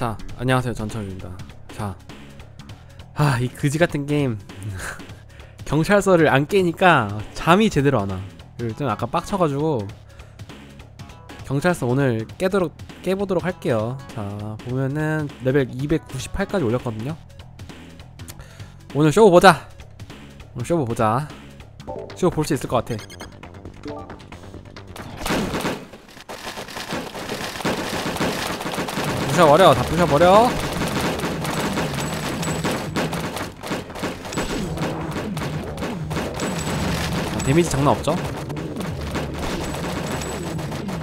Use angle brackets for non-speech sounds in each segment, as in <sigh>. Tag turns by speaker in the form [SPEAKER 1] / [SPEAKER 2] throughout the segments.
[SPEAKER 1] 자, 안녕하세요. 전철입니다. 자, 아, 이 그지 같은 게임. <laughs> 경찰서를 안 깨니까 잠이 제대로 안 와. 그리고 좀 아까 빡쳐가지고 경찰서 오늘 깨도록 깨보도록 할게요. 자, 보면은 레벨 298까지 올렸거든요. 오늘 쇼부 보자. 오늘 쇼부 보자. 쇼부 볼 수 있을 것 같아. 부셔버려 다 부셔버려 아, 데미지 장난 없죠?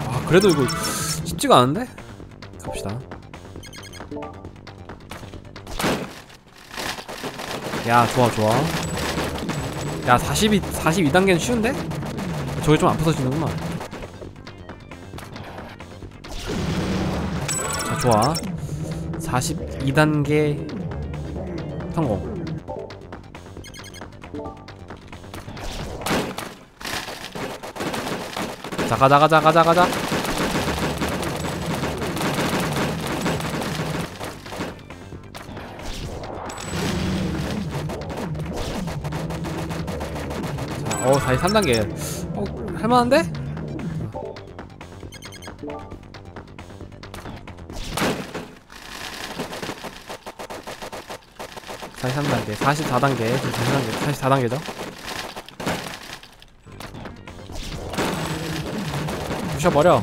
[SPEAKER 1] 아 그래도 이거 쉽지가 않은데? 갑시다 야 좋아 좋아 야 42, 42단계는 쉬운데? 저게 좀 안 부서지는구만 좋아. 42단계 성공. 자 가자 가자 가자 가자. 자, 어 43단계. 어 할만한데? 43단계, 44단계, 44단계, 44단계죠? 부셔버려.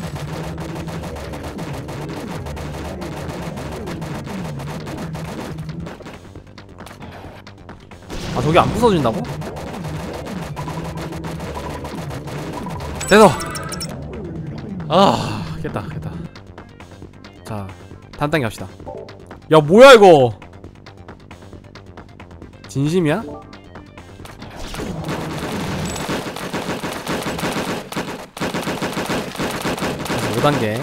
[SPEAKER 1] 아, 저게 안 부서진다고? 됐어! 아, 깼다, 깼다. 자, 단계 갑시다. 야, 뭐야, 이거! 진심이야? 다시 5단계 야,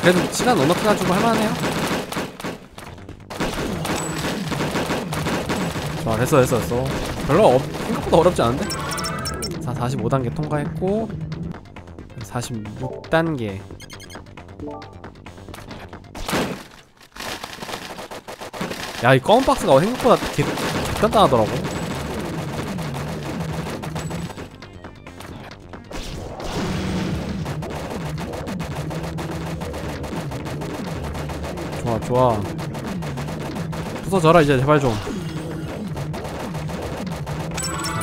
[SPEAKER 1] 그래도 시간 넉넉히 가지고 할만해요 좋아 됐어 됐어 됐어 별로 어, 생각보다 어렵지 않은데? 자 45단계 통과했고 46단계. 야 이 검은 박스가 생각보다 개, 단단하더라고. 좋아 좋아. 부서져라 이제 제발 좀.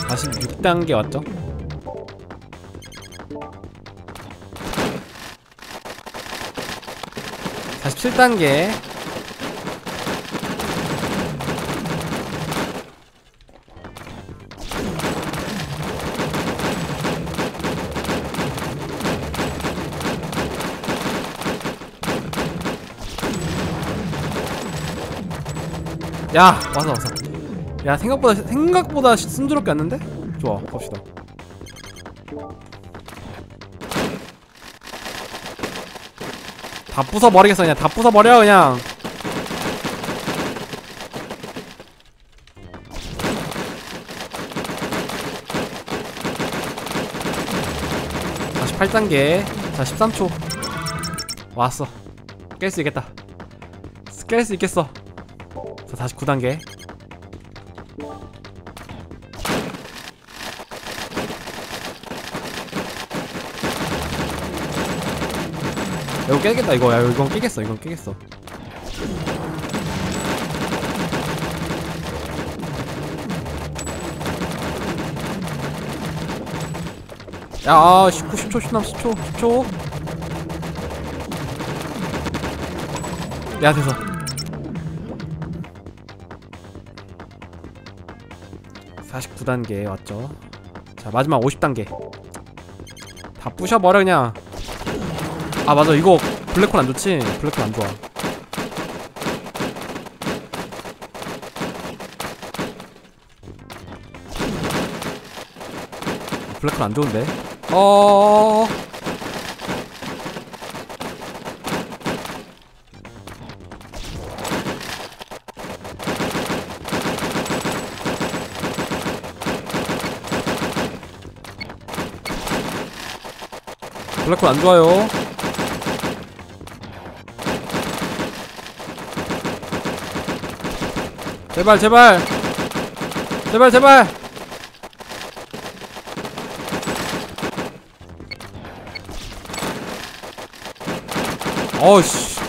[SPEAKER 1] 46단계 왔죠? 사십칠 단계. 야 왔어 왔어 야 생각보다 생각보다 순조롭게 왔는데? 좋아 갑시다 다 부숴버리겠어 그냥. 다 부숴버려 그냥. 다시 8단계. 자 13초. 왔어. 깰 수 있겠다. 깰 수 있겠어. 자 다시 9단계 이거 깨겠다 이거. 야 이건 깨겠어 이건 깨겠어. 야 아, 19, 10초 10남 10초 10초. 야 됐어. 사십구 단계 왔죠? 자 마지막 50단계. 다 부셔버려 그냥 아 맞아 이거 블랙홀 안 좋지? 블랙홀 안 좋아 블랙홀 안 좋은데? 어 블랙홀 안 좋아요. 제발 제발. 제발 제발. 어씨.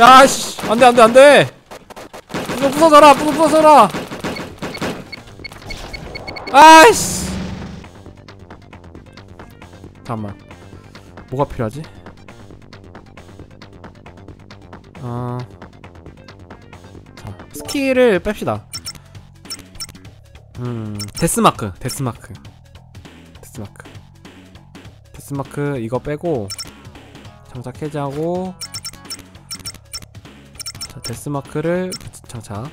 [SPEAKER 1] 야씨. 안돼 안돼 안돼. 부서 부서져라 부서 부서져라. 아이씨. 잠깐만. 뭐가 필요하지? 어... 자, 스킬을 뺍시다. 음... 데스마크 데스마크. 데스마크. 데스마크 이거 빼고 장착 해제하고 자 데스마크를 장착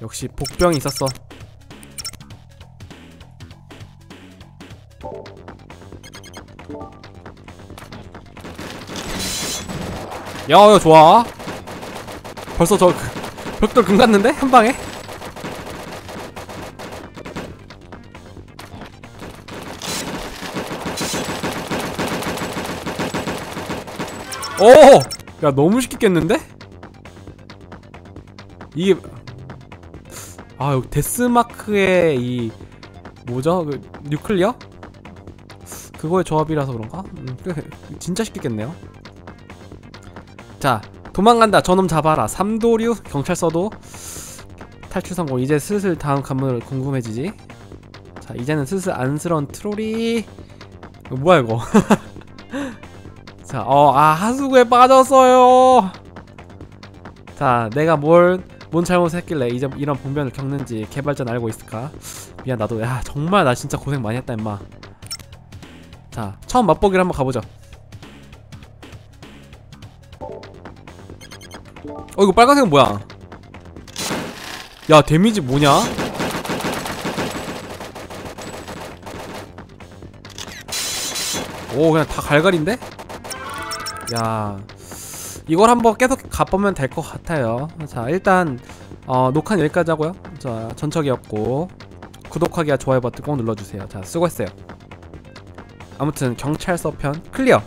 [SPEAKER 1] 역시 복병이 있었어 야, 야 좋아 벌써 저 그- 벽돌 금 갔는데? 한 방에? 오! 야 너무 쉽게 깼는데? 이게 아 여기 데스마크의 이 뭐죠? 그 뉴클리어? 그거의 조합이라서 그런가? 음, 꽤- 진짜 쉽게 깼네요 자 도망간다 저놈 잡아라 삼도류 경찰서도 탈출 성공 이제 슬슬 다음 관문 궁금해지지 자 이제는 슬슬 안쓰러운 트롤이 뭐야 이거 <laughs> 자, 어, 아, 하수구에 빠졌어요. 자, 내가 뭘, 뭔 잘못했길래 이제 이런 봉변을 겪는지 개발자는 알고 있을까? 미안, 나도, 야, 정말 나 진짜 고생 많이 했다, 임마. 자, 처음 맛보기를 한번 가보죠. 어, 이거 빨간색은 뭐야? 야, 데미지 뭐냐? 오, 그냥 다 갈갈인데? 야 이걸 한번 계속 가보면 될 것 같아요 자 일단 어, 녹화는 여기까지 하고요 자 전척이었고 구독하기와 좋아요 버튼 꼭 눌러주세요 자 수고했어요 아무튼 경찰서 편 클리어